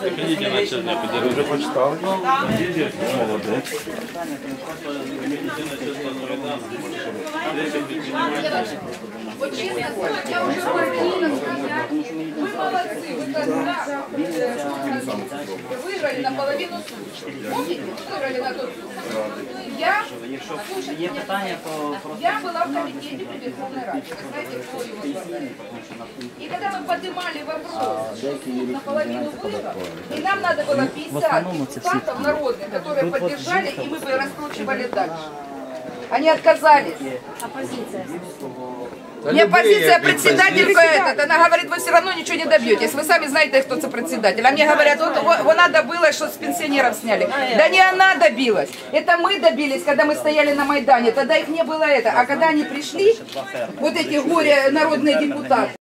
Приходите на час, я подержу. Вже почитали? Молодець. Вот честно я уже говорила сказать, вы молодцы, вы тогда э, выиграли наполовину суд. Помните, выиграли на тот суд. Я, слушайте Є питання, то просто я была в комитете при Верховной Раде. Вы знаете, кто его? И когда мы поднимали вопрос, что суд наполовину выиграл, и нам надо было 50 депутатов народных, которые поддержали, и мы бы раскручивали дальше. Они отказались. Не оппозиция, председателька этот. Она говорит, вы все равно ничего не добьетесь. Вы сами знаете, кто это председатель. А мне говорят, вот во- вона добилась, что с пенсионеров сняли. Да не она добилась. Это мы добились, когда мы стояли на Майдане. Тогда их не было это. А когда они пришли, вот эти горе народные депутаты,